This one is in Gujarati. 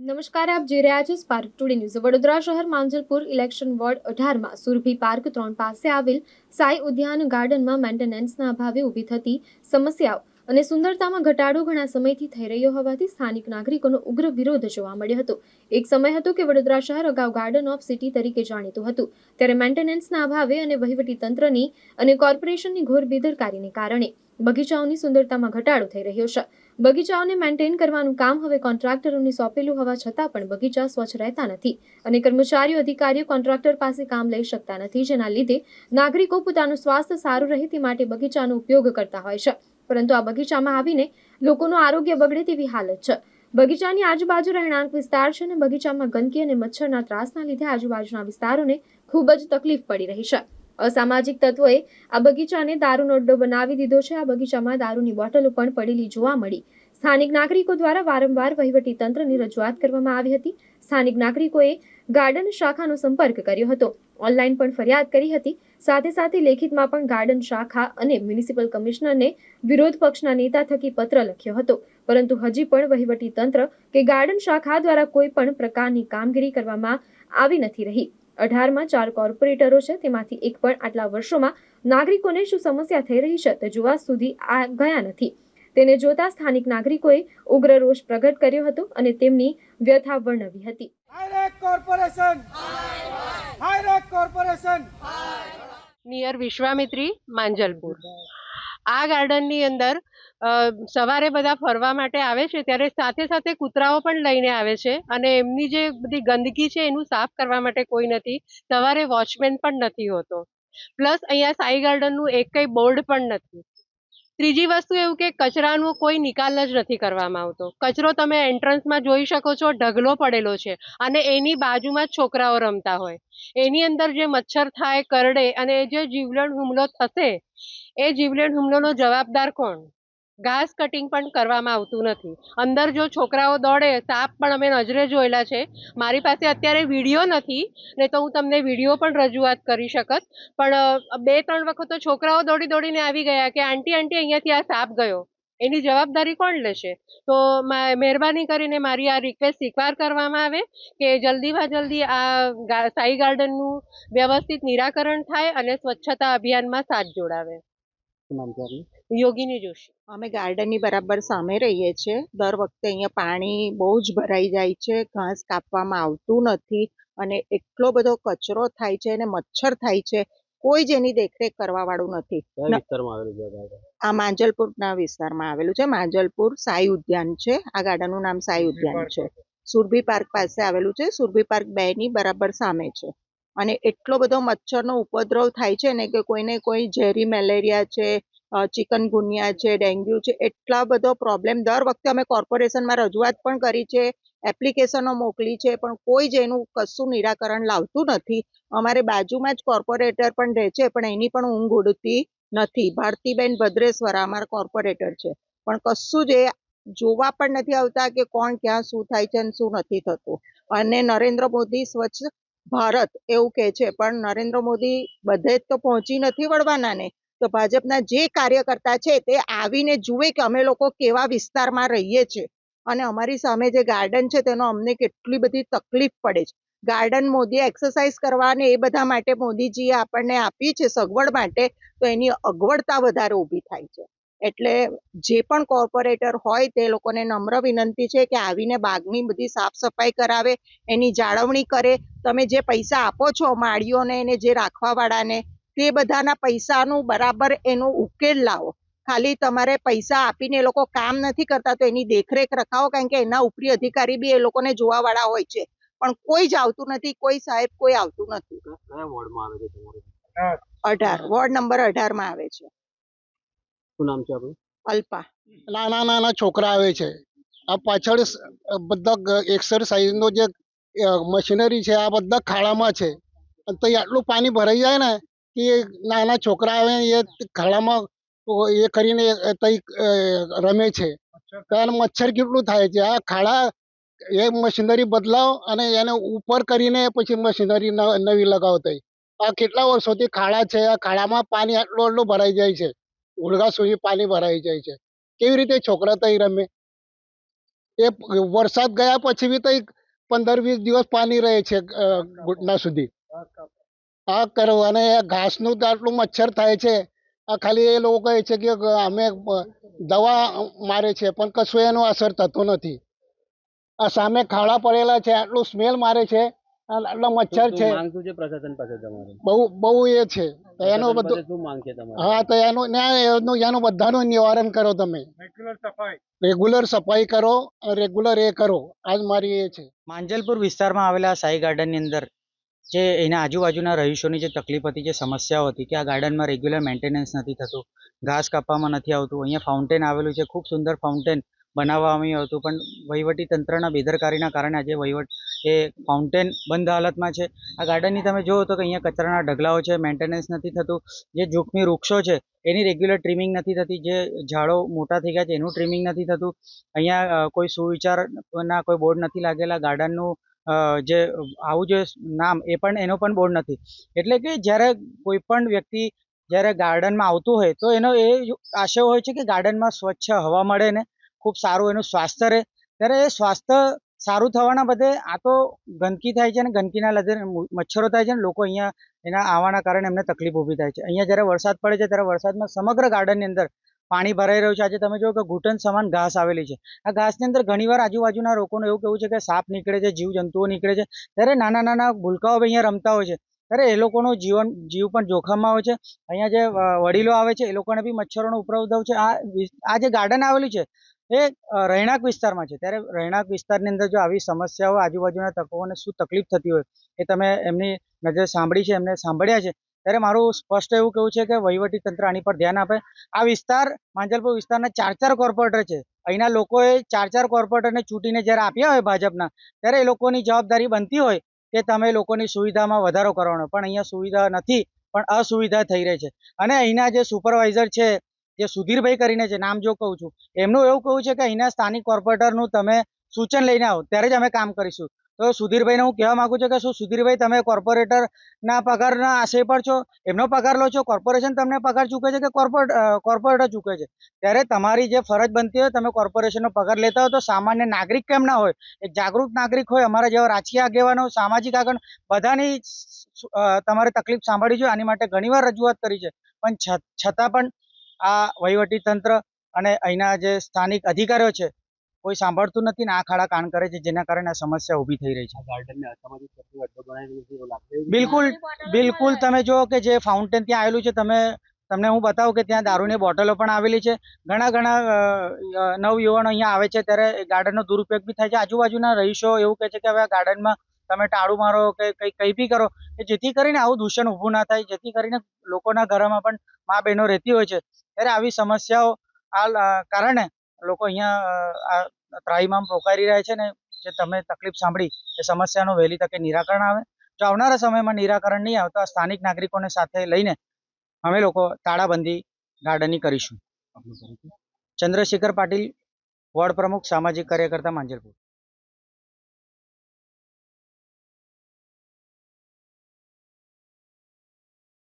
નમસ્કાર, આપ જોઈ રહ્યા છો સ્પાર્ક ટુડે ન્યૂઝ વડોદરા શહેર માંજલપુર ઇલેક્શન વોર્ડ અઢારમાં સુરભી પાર્ક ત્રણ પાસે આવેલ સાઈ ઉદ્યાન ગાર્ડનમાં મેન્ટેનન્સના અભાવે ઊભી થતી સમસ્યાઓ અને સુંદરતામાં ઘટાડો ઘણા સમયથી થઈ રહ્યો હોવાથી સ્થાનિક નાગરિકોનો ઉગ્ર વિરોધ જોવા મળ્યો હતો. એક સમય હતો કે વડોદરા શહેર અગાઉ ગાર્ડન ઓફ સિટી તરીકે જાણીતું હતું. ત્યારે મેન્ટેનન્સના અભાવે અને વહીવટી તંત્રની અને કોર્પોરેશનની ઘોર બેદરકારીને કારણે બગીચાઓની સુંદરતામાં ઘટાડો થઈ રહ્યો છે. બગીચાઓને મેન્ટેન કરવાનું કામ હવે કોન્ટ્રાક્ટરોને સોંપેલું હોવા છતાં પણ બગીચા સ્વચ્છ રહેતા નથી અને કર્મચારીઓ, અધિકારીઓ કોન્ટ્રાક્ટર પાસે કામ લઈ શકતા નથી. જેના લીધે નાગરિકો પોતાનું સ્વાસ્થ્ય સારું રહે તે માટે બગીચાનો ઉપયોગ કરતા હોય છે. પરંતુ આ બગીચામાં આવીને લોકોનું આરોગ્ય બગડે તેવી હાલત છે. બગીચાની આજુબાજુ રહેણાંક વિસ્તાર છે અને બગીચામાં ગંદકી અને મચ્છરના ત્રાસના લીધે આજુબાજુના વિસ્તારોને ખૂબ જ તકલીફ પડી રહી છે. અસામાજિક તત્વોએ આ બગીચાને દારૂનો અડ્ડો બનાવી દીધો છે. આ બગીચામાં દારૂની બોટલો પણ પડેલી જોવા મળી. સ્થાનિક નાગરિકો દ્વારા વારંવાર વહીવટી તંત્રની રજૂઆત કરવામાં આવી હતી. સ્થાનિક નાગરિકોએ ગાર્ડન શાખાનો સંપર્ક કર્યો હતો. ઓનલાઈન પણ ફરિયાદ કરી હતી. સાથે સાથે લેખિતમાં પણ ગાર્ડન શાખા અને મ્યુનિસિપલ કમિશનરને વિરોધ પક્ષના નેતા થકી પત્ર લખ્યો હતો. પરંતુ હજી પણ વહીવટી તંત્ર કે ગાર્ડન શાખા દ્વારા કોઈ પણ પ્રકારની કામગીરી કરવામાં આવી નથી રહી. અઢારમાં ચાર કોર્પોરેટરો છે તેમાંથી એક પણ આટલા વર્ષોમાં નાગરિકોને શું સમસ્યા થઈ રહી છે તે જોવા સુધી આ ગયા નથી. તેને જોતા સ્થાનિક નાગરિકોએ ઉગ્ર રોષ પ્રગટ કર્યો હતો અને તેમની વ્યથા વર્ણવી હતી. Corporation! Corporation! Near Vishwamitri Manjalpur. આ ગાર્ડનની અંદર સવારે બધા ફરવા માટે આવે છે, ત્યારે સાથે સાથે કૂતરાઓ પણ લઈને આવે છે અને એમની જે બધી ગંદકી છે એનું સાફ કરવા માટે કોઈ નથી, સવારે વોચમેન પણ નથી હોતો. પ્લસ અહીંયા સાઈ ગાર્ડનનું એક કઈ બોર્ડ પણ નથી. ત્રીજી વસ્તુ એવું કે કચરાનો કોઈ નિકાલ જ નથી કરવામાં આવતો. કચરો તમે એન્ટ્રન્સમાં જોઈ શકો છો, ઢગલો પડેલો છે અને એની બાજુમાં જ છોકરાઓ રમતા હોય. એની અંદર જે મચ્છર થાય, કરડે અને જે જીવલેણ હુમલો થશે, એ જીવલેણ હુમલોનો જવાબદાર કોણ? ઘાસ કટિંગ પણ કરવામાં આવતું નથી. અંદર જો છોકરાઓ દોડે, સાપ પણ અમે નજરે જોયેલા છે. મારી પાસે અત્યારે વીડિયો નથી, ને તો હું તમને વીડિયો પણ રજૂઆત કરી શકત. પણ બે, ત્રણ વખત તો છોકરાઓ દોડી દોડીને આવી ગયા કે, આંટી આંટી, અહીંયાથી આ સાપ ગયો. એની જવાબદારી કોણ લેશે? તો મહેરબાની કરીને મારી આ રિક્વેસ્ટ સ્વીકાર કરવામાં આવે કે જલ્દીમાં જલ્દી આ સાઈ ગાર્ડનનું વ્યવસ્થિત નિરાકરણ થાય અને સ્વચ્છતા અભિયાનમાં સાથ જોડાવે. યોગીની જોશી. અમે ગાર્ડનની બરાબર સામે રહીએ છીએ. દર વખતે અહીંયા પાણી બહુ જ ભરાઈ જાય છે ઘાસ કાપવામાં આવતું નથી અને એટલો બધો કચરો થાય છે અને મચ્છર થાય છે કોઈ જ એની દેખરેખ કરવા વાળું નથી ના. આ ગાર્ડન? માંજલપુરના વિસ્તારમાં આવેલું છે. માંજલપુર સાઈ ઉદ્યાન છે. આ ગાર્ડનનું નામ સાઈ ઉદ્યાન છે. સુરભી પાર્ક પાસે આવેલું છે. સુરભી પાર્ક બે ની બરાબર સામે છે. અને એટલો બધો મચ્છરનો ઉપદ્રવ થાય છે ને કે કોઈને કોઈ ઝેરી મેલેરિયા છે ચિકનગુનિયા છે, ડેન્ગ્યુ છે, એટલા બધો પ્રોબ્લેમ દર વખતે અમે કોર્પોરેશનમાં રજૂઆત પણ કરી છે, એપ્લિકેશનો મોકલી છે, પણ કોઈ જ એનું કશું નિરાકરણ લાવતું નથી. અમારે બાજુમાં જ કોર્પોરેટર પણ રહે છે, પણ એની પણ ઊંઘ ઉડતી નથી. ભારતીબેન ભદ્રેશ્વરા અમારા કોર્પોરેટર છે. પણ કશું જ એ જોવા પણ નથી આવતા કે કોણ ક્યાં શું થાય છે અને શું નથી થતું. અને નરેન્દ્ર મોદી સ્વચ્છ ભારત એવું કહે છે, પણ નરેન્દ્ર મોદી બધે જ તો પહોંચી નથી વળવાના ને. તો ભાજપના જે કાર્યકર્તા છે તે આવીને જુએ કે અમે લોકો કેવા વિસ્તારમાં રહીએ છીએ. અને અમારી સામે જે ગાર્ડન છે તેનો અમને કેટલી બધી તકલીફ પડે છે. ગાર્ડન મોદીએ એક્સરસાઇઝ કરવા ને એ બધા માટે મોદીજીએ આપણને આપી છે સગવડ માટે, તો એની અગવડતા વધારે ઊભી થાય છે. એટલે જે પણ કોર્પોરેટર હોય તે લોકોને નમ્ર વિનંતી છે કે આવીને બાગની બધી સાફ સફાઈ કરાવે, એની જાળવણી કરે. તમે જે પૈસા આપો છો માળીઓને એને જે રાખવા વાળાને તે બધાના પૈસાનું બરાબર એનો ઉકેલ લાવો. ખાલી તમારે પૈસા આપીને એ લોકો કામ નથી કરતા તો એની દેખરેખ રખાવો કારણ કે એના ઉપરી અધિકારી બી એ લોકોને જોવા વાળા હોય છે. પણ કોઈ જ આવતું નથી કોઈ સાહેબ કોઈ આવતું નથી. કયા વોર્ડમાં આવે છે તમારું? અઢાર. વોર્ડ નંબર અઢારમાં આવે છે. શું નામ છે આપણું અલ્પા. નાના નાના છોકરા આવે છે. આ પાછળ બધા એક્સરસાઇઝ નો જે મશીનરી છે આ બધા ખાડામાં છે. અને તો આટલું પાણી ભરાઈ જાય ને કે નાના છોકરા આવે એ ખાડામાં એ કરીને એ તઈ રમે છે. કારણ મચ્છર કેટલું થાય છે? આ ખાડા એ મશીનરી બદલાવ અને એને ઉપર કરીને પછી મશીનરી નવી લગાવો તઈ. આ કેટલા વર્ષોથી ખાડા છે? આ ખાડામાં પાણી આટલું આટલું ભરાઈ જાય છે. ઓળગા સુધી પાણી ભરાઈ જાય છે. કેવી રીતે છોકરા તઈ રમે? એ વરસાદ ગયા પછી બી તઈ પંદર વીસ દિવસ પાણી રહે છે ઘૂંટના સુધી. આ કરવાને ઘાસનું તો આટલું મચ્છર થાય છે. આ ખાલી એ લોકો કહે છે કે અમે દવા મારે છે પણ કશું એનો અસર થતો નથી. આ સામે ખાડા પડેલા છે આટલું સ્મેલ મારે છે આટલા મચ્છર છે. શું માંગ શું છે પ્રશાસન પાસે તમારે? બહુ બહુ એ છે. એનો બધું શું માંગ છે તમારે? હા તો એનું ના એનું એનું બધાનું નિવારણ કરો તમે. રેગ્યુલર સફાઈ. રેગ્યુલર સફાઈ કરો રેગ્યુલર એ કરો. આજ મારી એ છે. માંજલપુર વિસ્તારમાં આવેલા સાઈ ગાર્ડનની અંદર જે એના આજુબાજુના રહીશોની જે તકલીફ હતી, જે સમસ્યાઓ હતી કે આ ગાર્ડનમાં રેગ્યુલર મેન્ટેનન્સ નથી થતું, ઘાસ કાપવામાં નથી આવતું, અહીંયા ફાઉન્ટેન આવેલું છે, ખૂબ સુંદર ફાઉન્ટેન બનાવવામાં આવ્યું હતું પણ વહીવટી તંત્રના બેદરકારીના કારણે આજે વહીવટ, એ ફાઉન્ટેન બંધ હાલતમાં છે. આ ગાર્ડનની તમે જુઓ તો કે અહીંયા કચરાના ઢગલાઓ છે મેન્ટેનન્સ નથી થતું, જે જોખમી વૃક્ષો છે, એની રેગ્યુલર ટ્રીમિંગ નથી થતી, જે ઝાડો મોટા થઈ ગયા છે, એનું ટ્રીમિંગ નથી થતું. અહીંયા કોઈ સુવિચારના કોઈ બોર્ડ નથી લાગેલા, ગાર્ડનનું જે આવું જે નામ, એ પણ એનો પણ બોર્ડ નથી. એટલે કે જ્યારે કોઈ પણ વ્યક્તિ જ્યારે ગાર્ડનમાં આવતું હોય, તો એનો એ આશય હોય છે કે ગાર્ડનમાં સ્વચ્છ હવા મળે ને, ખૂબ સારું એનું સ્વાસ્થ્ય રહે. ત્યારે એ સ્વાસ્થ્ય સારું થવાના બધે આ તો ગંદકી થાય છે અને ગંદકીના લીધે મચ્છરો થાય છે ને, લોકો અહીંયા એના આવવાના કારણે એમને તકલીફ ઊભી થાય છે. અહીંયા જ્યારે વરસાદ પડે છે, ત્યારે વરસાદમાં સમગ્ર ગાર્ડનની અંદર પાણી ભરાઈ રહ્યું છે. આજે તમે જુઓ કે ઘૂંટણ સમાન ઘાસ આવેલી છે. આ ઘાસની અંદર ઘણીવાર આજુબાજુના લોકોનું એવું કેવું છે કે સાપ નીકળે છે, જીવજંતુઓ નીકળે છે. ત્યારે નાના નાના ભૂલકાઓ અહીંયા રમતા હોય છે. ત્યારે એ લોકોનું જીવન, જીવ પણ જોખમમાં હોય છે. અહીંયા જે વડીલો આવે છે, એ લોકોને બી મચ્છરોનો ઉપદ્રવ છે. આ આ જે ગાર્ડન આવેલું છે, એ રહેણાંક વિસ્તારમાં છે. ત્યારે રહેણાંક વિસ્તારની અંદર જો આવી સમસ્યાઓ, આજુબાજુના તકોને શું તકલીફ થતી હોય, એ તમે એમની નજર સાંભળી છે, એમને સાંભળ્યા છે. ત્યારે મારું સ્પષ્ટ એવું કહેવું છે કે વહીવટી તંત્ર આની પર ધ્યાન આપે. આ વિસ્તાર, માંજલપુર વિસ્તારના ચાર ચાર કોર્પોરેટર છે. અહીંના લોકોએ ચાર ચાર કોર્પોરેટરને ચૂંટીને જ્યારે આપ્યા હોય ભાજપના, ત્યારે એ લોકોની જવાબદારી બનતી હોય કે તમે લોકોની સુવિધામાં વધારો કરવાનો. પણ અહીંયા સુવિધા નથી, પણ અસુવિધા થઈ રહી છે. અને અહીંના જે સુપરવાઇઝર છે, જે સુધીરભાઈ કરીને છે, નામ જો કહું છું, એમનું એવું કહું છે કે અહીંના સ્થાનિક કોર્પોરેટરનું તમે સૂચન લઈને આવો, ત્યારે જ અમે કામ કરીશું. તો સુધીરભાઈને હું કહેવા માંગુ છું કે શું સુધીરભાઈ, તમે કોર્પોરેટરના પગારના આશય પર છો? એમનો પગાર લો છો? કોર્પોરેશન તમને પગાર ચૂકે છે કે કોર્પોરેટ કોર્પોરેટર ચૂકે છે? ત્યારે તમારી જે ફરજ બનતી હોય, તમે કોર્પોરેશનનો પગાર લેતા હોય તો સામાન્ય નાગરિક કેમ ના હોય? એક જાગૃત નાગરિક હોય, અમારા જેવા રાજકીય આગેવાનો, સામાજિક આગળ, બધાની તમારે તકલીફ સાંભળી જોઈએ. આની માટે ઘણીવાર રજૂઆત કરી છે. પણ છતાં પણ આ વહીવટી તંત્ર અને અહીંના જે સ્થાનિક અધિકારીઓ છે કોઈ સાંભળતું નથી ને આ ખાડા કાન કરે છે જેના કારણે આ સમસ્યા ઊભી થઈ રહી છે. બિલકુલ બિલકુલ તમે જુઓ કે જે ફાઉન્ટેન ત્યાં આવેલું છે તમે તમને હું બતાવું કે ત્યાં દારૂની બોટલો પણ આવેલી છે. ઘણા ઘણા નવયુવાનો અહીંયા આવે છે ત્યારે એ ગાર્ડનનો દુરુપયોગ બી થાય છે. આજુબાજુના રહીશો એવું કહે છે કે હવે આ ગાર્ડનમાં તમે ટાળું મારો કે કંઈ કંઈ બી કરો કે જેથી કરીને આવું દૂષણ ઊભું ના થાય જેથી કરીને લોકોના ઘરમાં પણ મા બહેનો રહેતી હોય છે. ત્યારે આવી સમસ્યાઓ આ કારણે લોકો અહીંયા આ ત્રાહીમામ પોકારી રહ્યા છે ને, જે તમે તકલીફ સાંભળી, એ સમસ્યાનું વહેલી તકે નિરાકરણ આવે. જો આવનારા સમયમાં નિરાકરણ નહીં આવતા સ્થાનિક નાગરિકોને સાથે લઈને અમે લોકો તાળાબંધી ગાર્ડનિંગ કરીશું. ચંદ્રશેખર પાટીલ, વોર્ડ પ્રમુખ, સામાજિક કાર્યકર્તા માંજલપુર